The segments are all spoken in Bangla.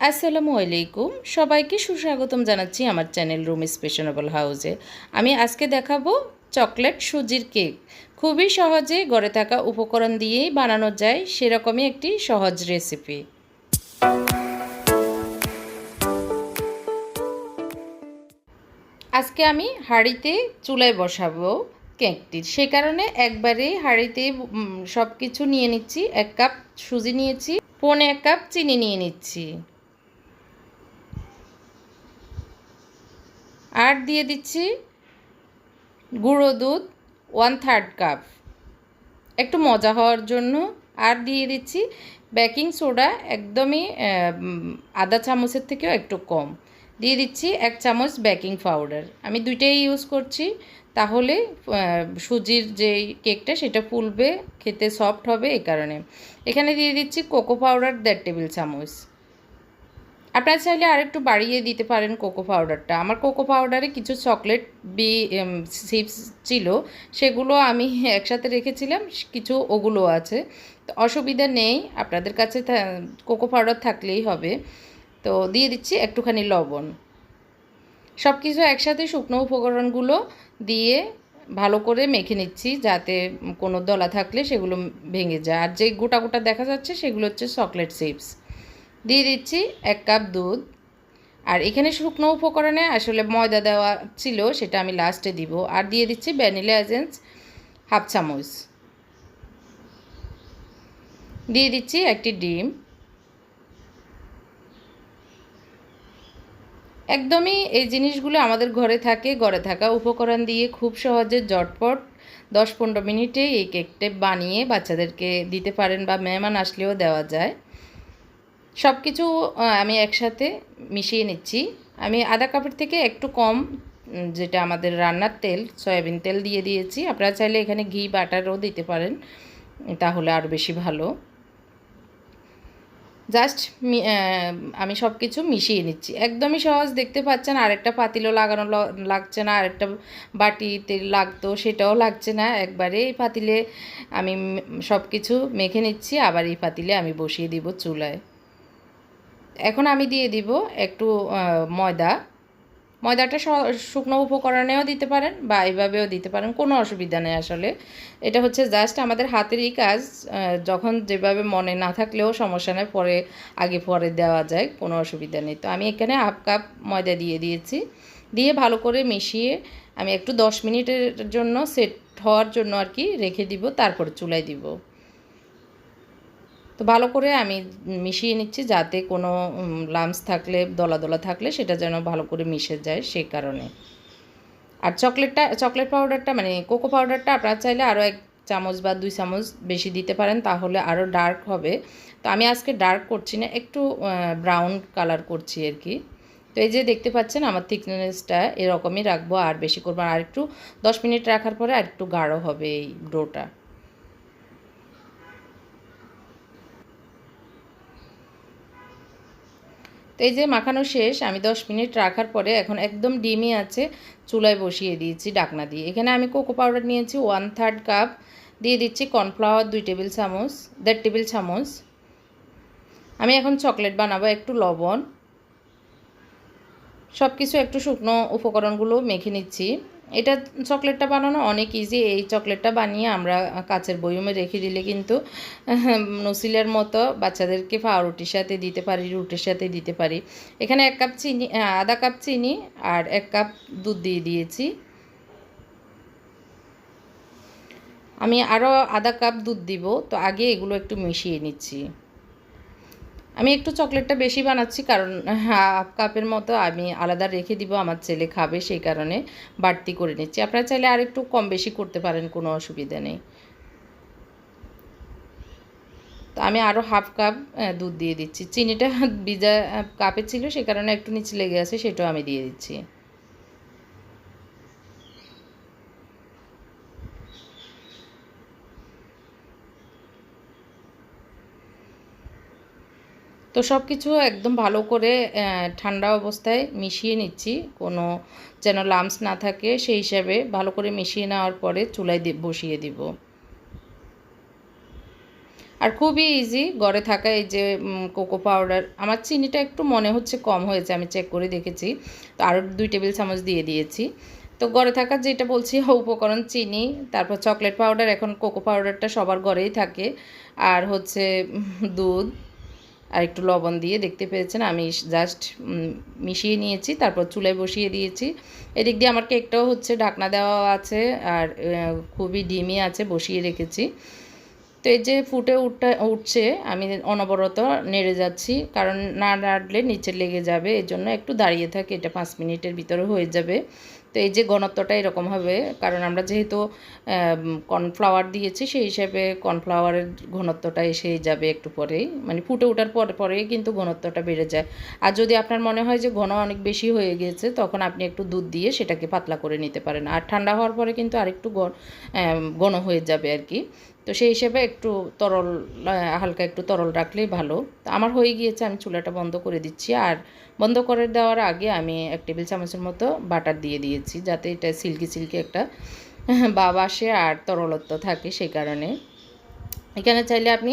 আসসালামু আলাইকুম। সবাইকে সুস্বাগতম জানাচ্ছি আমার চ্যানেল রুম স্পেশনেবল হাউসে। আমি আজকে দেখাবো চকলেট সুজির কেক। খুবই সহজে গড়ে থাকা উপকরণ দিয়েই বানানো যায় সেরকমই একটি সহজ রেসিপি। আজকে আমি হাঁড়িতে চুলায় বসাবো কেকটি। সে কারণে একবারে হাঁড়িতে সব কিছু নিয়ে নিচ্ছি। এক কাপ সুজি নিয়েছি, পৌনে এক কাপ চিনি নিয়ে নিচ্ছি। আর দিয়ে দিচ্ছি। গুঁড়ো দুধ ওয়ান থার্ড কাপ একটু মজা হওয়ার জন্য আর দিয়ে দিচ্ছি। বেকিং সোডা একদমই আধা চামচের থেকেও একটু কম। দিয়ে দিচ্ছি এক চামচ বেকিং পাউডার আমি দুইটাই ইউজ করছি। তাহলে সুজির যে কেকটা সেটা ফুলবে, খেতে সফট হবে এই কারণে। এখানে দিয়ে দিচ্ছি কোকো পাউডার দেড় টেবিল চামচ। আপনারা চাইলে আরেকটু বাড়িয়ে দিতে পারেন কোকো পাউডারটা। আমার কোকো পাউডারে কিছু চকলেট বি চিপস ছিল, সেগুলো আমি একসাথে রেখেছিলাম, কিছু ওগুলো আছে। তো অসুবিধা নেই, আপনাদের কাছে কোকো পাউডার থাকলেই হবে। তো দিয়ে দিচ্ছি একটুখানি লবণ। সব কিছু একসাথে শুকনো উপকরণগুলো দিয়ে ভালো করে মেখে নিচ্ছি, যাতে কোনো দলা থাকলে সেগুলো ভেঙে যায়। আর যে গোটা গোটা দেখা যাচ্ছে, সেগুলো হচ্ছে চকলেট চিপস। দিয়ে দিচ্ছি এক কাপ দুধ। আর এখানে শুকনো উপকরণে আসলে ময়দা দেওয়া ছিল, সেটা আমি লাস্টে দিব। আর দিয়ে দিচ্ছি ভ্যানিলা এজেন্স হাফ চামচ। দিয়ে দিচ্ছি একটি ডিম। একদমই এই জিনিসগুলো আমাদের ঘরে থাকে, ঘরে থাকা উপকরণ দিয়ে খুব সহজে জটপট দশ পনেরো মিনিটে এই কেকটা বানিয়ে বাচ্চাদেরকে দিতে পারেন বা মেহমান আসলেও দেওয়া যায়। সব কিছু আমি একসাথে মিশিয়ে নিচ্ছি। আমি আধা কাপের থেকে একটু কম যেটা আমাদের রান্নার তেল, সয়াবিন তেল দিয়ে দিয়েছি। আপনারা চাইলে এখানে ঘি, বাটারও দিতে পারেন, তাহলে আরও বেশি ভালো। জাস্ট আমি সব কিছু মিশিয়ে নিচ্ছি। একদমই সহজ, দেখতে পাচ্ছেন, আরেকটা পাতিলও লাগানো লাগছে না, আরেকটা বাটিতে লাগতো, সেটাও লাগছে না। একবারে এই পাতিলে আমি সব কিছু মেখে নিচ্ছি, আবার এই পাতিলে আমি বসিয়ে দিব চুলায়। এখন আমি দিয়ে দিব একটু ময়দা। ময়দাটা শুকনো উপকরণেও দিতে পারেন বা এইভাবেও দিতে পারেন, কোনো অসুবিধা নেই আসলে। এটা হচ্ছে জাস্ট আমাদের হাতেরই কাজ যখন যেভাবে মনে না থাকলেও সমস্যা নেই, পরে আগে পরে দেওয়া যায়, কোনো অসুবিধা নেই। তো আমি এখানে হাফ কাপ ময়দা দিয়ে দিয়েছি। দিয়ে ভালো করে মিশিয়ে আমি একটু দশ মিনিটের জন্য সেট হওয়ার জন্য আর কি রেখে দিব, তারপর চুলাই দিব। তো ভালো করে আমি মিশিয়ে নিচ্ছি যাতে কোনো লামস থাকলে দলা দলা থাকলে সেটা যেন ভালো করে মিশে যায় সেই কারণে। আর চকলেটটা, চকলেট পাউডারটা মানে কোকো পাউডারটা আপনারা চাইলে আরও এক চামচ বা দুই চামচ বেশি দিতে পারেন, তাহলে আরও ডার্ক হবে। তো আমি আজকে ডার্ক করছি না, একটু ব্রাউন কালার করছি আর কি। তো এই যে দেখতে পাচ্ছেন আমার থিকনেসটা এরকমই রাখব, আর বেশি করব আর একটু দশ মিনিট রাখার পরে আর একটু গাঢ় হবে এই ডোটা তো এই যে মাখানো শেষ, আমি দশ মিনিট রাখার পরে এখন একদম ডিমই আছে, চুলায় বসিয়ে দিয়েছি ডাকনা দিয়ে। এখানে আমি কোকো পাউডার নিয়েছি ওয়ান থার্ড কাপ দিয়ে দিচ্ছি কর্নফ্লাওয়ার দুই টেবিল চামচ, দেড় টেবিল চামচ। আমি এখন চকলেট বানাবো একটু লবণ। সব কিছু একটু শুকনো উপকরণগুলো মেখে নিচ্ছি। এটা চকলেটটা বানানো অনেক ইজি এই চকলেটটা বানিয়ে আমরা কাচের বয়মে রেখে দিলে কিন্তু নসিলের মতো বাচ্চাদেরকে পাউরুটির সাথে দিতে পারি, রুটির সাথে দিতে পারি। এখানে এক কাপ চিনি আধা কাপ চিনি আর এক কাপ দুধ দিয়ে দিয়েছি। আমি আরও আধা কাপ দুধ দিব, তো আগে এগুলো একটু মিশিয়ে নিচ্ছি। আমি একটু চকলেটটা বেশি বানাচ্ছি কারণ হাফ কাপের মতো আমি আলাদা রেখে দিব, আমার ছেলে খাবে সেই কারণে বাড়তি করে নিচ্ছি। আপনারা চাইলে আর একটু কম বেশি করতে পারেন, কোনো অসুবিধা নেই। তো আমি আরও হাফ কাপ দুধ দিয়ে দিচ্ছি। চিনিটা ভিজা কাপে ছিল, সে কারণে একটু নিচে লেগে আছে, সেটাও আমি দিয়ে দিচ্ছি। তো সব কিছু একদম ভালো করে ঠান্ডা অবস্থায় মিশিয়ে নিচ্ছি। কোনো যেন লামস না থাকে, সেই হিসাবে ভালো করে মিশিয়ে নেওয়ার পরে চুলায় বসিয়ে দিব। আর খুবই ইজি ঘরে থাকা এই যে কোকো পাউডার আমার চিনিটা একটু মনে হচ্ছে কম হয়েছে, আমি চেক করে দেখেছি। তো আরও দুই টেবিল চামচ দিয়ে দিয়েছি। তো ঘরে থাকা যেটা বলছি, উপকরণ চিনি, তারপর চকলেট পাউডার এখন কোকো পাউডারটা সবার ঘরেই থাকে। আর হচ্ছে দুধ। আর একটু লবণ দিয়ে দেখতে পেয়েছেন, আমি জাস্ট মিশিয়ে নিয়েছি, তারপর চুলায় বসিয়ে দিয়েছি। এদিক দিয়ে আমার কেকটাও হচ্ছে ঢাকনা দেওয়া আছে, আর খুবই ডিমি আছে, বসিয়ে রেখেছি। তো এই যে ফুটে উঠতে উঠছে, আমি অনবরত নেড়ে যাচ্ছি, কারণ না নাড়লে নিচে লেগে যাবে, এই জন্য একটু দাঁড়িয়ে থাকে, এটা পাঁচ মিনিটের ভিতরে হয়ে যাবে। তো এই যে ঘনত্বটা এরকম হবে, কারণ আমরা যেহেতু কর্নফ্লাওয়ার দিয়েছি, সেই হিসাবে কর্নফ্লাওয়ারের ঘনত্বটা এসেই যাবে একটু পরেই। মানে ফুটে ওঠার পরে, পরেই কিন্তু ঘনত্বটা বেড়ে যায়। আর যদি আপনার মনে হয় যে ঘন অনেক বেশি হয়ে গিয়েছে তখন আপনি একটু দুধ দিয়ে সেটাকে পাতলা করে নিতে পারেন। আর ঠান্ডা হওয়ার পরে কিন্তু আরেকটু ঘন হয়ে যাবে আর কি। তো সেই হিসেবে একটু তরল হালকা একটু তরল রাখলেই ভালো। তো আমার হয়ে গিয়েছে, আমি চুলাটা বন্ধ করে দিচ্ছি। আর বন্ধ করে দেওয়ার আগে আমি এক টেবিল চামচের মতো বাটার দিয়ে দিয়েছি, যাতে এটা সিল্কি সিল্কি একটা ভাব আসে আর তরলত্ব থাকে সেই কারণে। এখানে চাইলে আপনি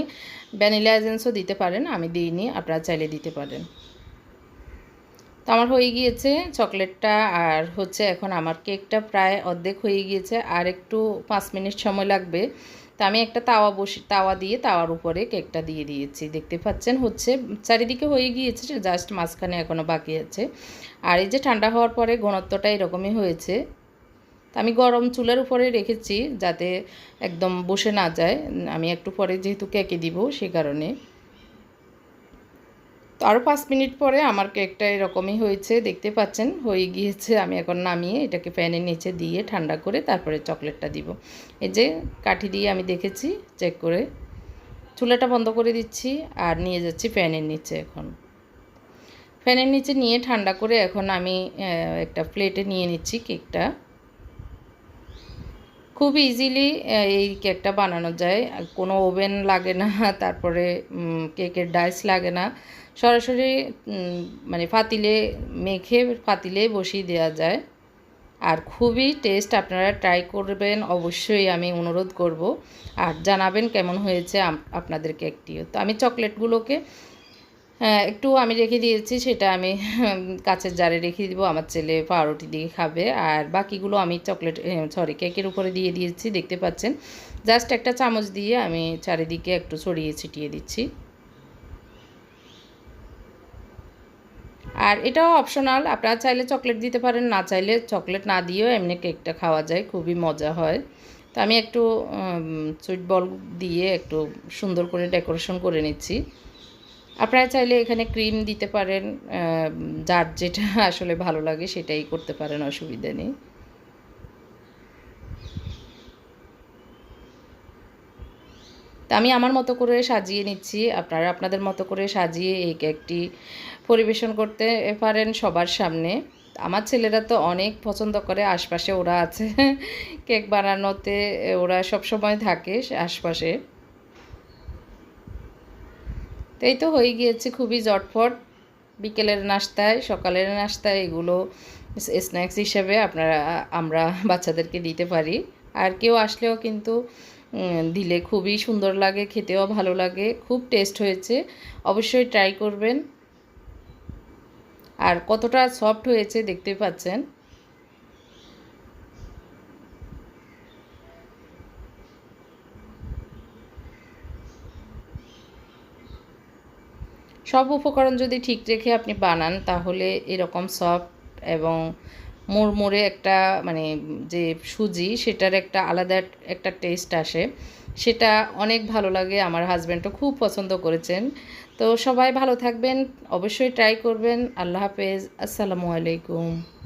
ভ্যানিলা এজেন্সও দিতে পারেন, আমি দিইনি, আপনারা চাইলে দিতে পারেন। তো আমার হয়ে গিয়েছে চকলেটটা, আর হচ্ছে এখন আমার কেকটা প্রায় অর্ধেক হয়ে গিয়েছে, আর একটু পাঁচ মিনিট সময় লাগবে। তো আমি একটা তাওয়া বসে, তাওয়া দিয়ে তাওয়ার উপরে কেকটা দিয়ে দিয়েছি। দেখতে পাচ্ছেন হচ্ছে চারিদিকে হয়ে গিয়েছে জাস্ট মাঝখানে এখনও বাকি আছে। আর এই যে ঠান্ডা হওয়ার পরে ঘনত্বটা এরকমই হয়েছে। তা আমি গরম চুলার উপরে রেখেছি যাতে একদম বসে না যায়। আমি একটু পরে যেহেতু কেকে দিব সে কারণে। তো আরও পাঁচ মিনিট পরে আমার কেকটা এরকমই হয়েছে, দেখতে পাচ্ছেন? হয়ে গিয়েছে, আমি এখন নামিয়ে এটাকে ফ্যানের নিচে দিয়ে ঠান্ডা করে তারপরে চকলেটটা দিব। এই যে কাঠি দিয়ে আমি দেখেছি, চেক করে। চুলাটা বন্ধ করে দিচ্ছি আর নিয়ে যাচ্ছি ফ্যানের নিচে এখন। ফ্যানের নিচে নিয়ে ঠান্ডা করে এখন আমি একটা প্লেটে নিয়ে নিচ্ছি কেকটা। খুব ইজিলি এই কেকটা বানানো যায়। কোনো ওভেন লাগে না, তারপরে কেকের ডাইস লাগে না। সরাসরি মানে পাতিলে মেখে পাতিলে বসিয়ে দেওয়া যায়। আর খুবই টেস্ট আপনারা ট্রাই করবেন, অবশ্যই আমি অনুরোধ করব। আর জানাবেন কেমন হয়েছে আপনাদের কেকটিও তো আমি চকলেটগুলোকে হ্যাঁ একটু আমি রেখে দিয়েছি, সেটা আমি কাছের জারে রেখে দিব, আমার ছেলে পাউরুটি দিয়ে খাবে। আর বাকিগুলো আমি চকলেট সরি কেকের উপরে দিয়ে দিয়েছি, দেখতে পাচ্ছেন। জাস্ট একটা চামচ দিয়ে আমি চারিদিকে একটু ছড়িয়ে ছিটিয়ে দিচ্ছি। আর এটাও অপশনাল আপনারা চাইলে চকলেট দিতে পারেন, না চাইলে চকলেট না দিয়েও এমনি কেকটা খাওয়া যায়, খুবই মজা হয়। তো আমি একটু সুইট বল দিয়ে একটু সুন্দর করে ডেকোরেশন করে নিচ্ছি। আপনারা চাইলে এখানে ক্রিম দিতে পারেন যার যেটা আসলে ভালো লাগে সেটাই করতে পারেন, অসুবিধা নেই। তা আমি আমার মতো করে সাজিয়ে নিচ্ছি। আপনারা আপনাদের মতো করে সাজিয়ে এই কেকটি পরিবেশন করতে পারেন সবার সামনে। আমার ছেলেরা তো অনেক পছন্দ করে, আশপাশে ওরা আছে। কেক বানানোতে ওরা সব সময় থাকে আশপাশে। তো এই তো হয়ে গিয়েছে খুবই জটফট বিকেলের নাস্তায়, সকালের নাস্তায় এগুলো স্ন্যাক্স হিসেবে আপনারা, আমরা বাচ্চাদেরকে দিতে পারি। আর কেউ আসলেও কিন্তু দিলে খুবই সুন্দর লাগে, খেতেও ভালো লাগে, খুব টেস্ট হয়েছে। অবশ্যই ট্রাই করবেন। আর কতটা সফট হয়েছে দেখতে পাচ্ছেন। সব উপকরণ যদি ঠিক রেখে আপনি বানান, তাহলে এরকম সফট এবং মুড়মুড়ে একটা মানে যে সুজি, সেটার একটা আলাদা একটা টেস্ট আসে। সেটা অনেক ভালো লাগে, আমার হাজব্যান্ডও খুব পছন্দ করেছেন। তো সবাই ভালো থাকবেন, অবশ্যই ট্রাই করবেন। আল্লাহ হাফেজ, আসসালামু আলাইকুম।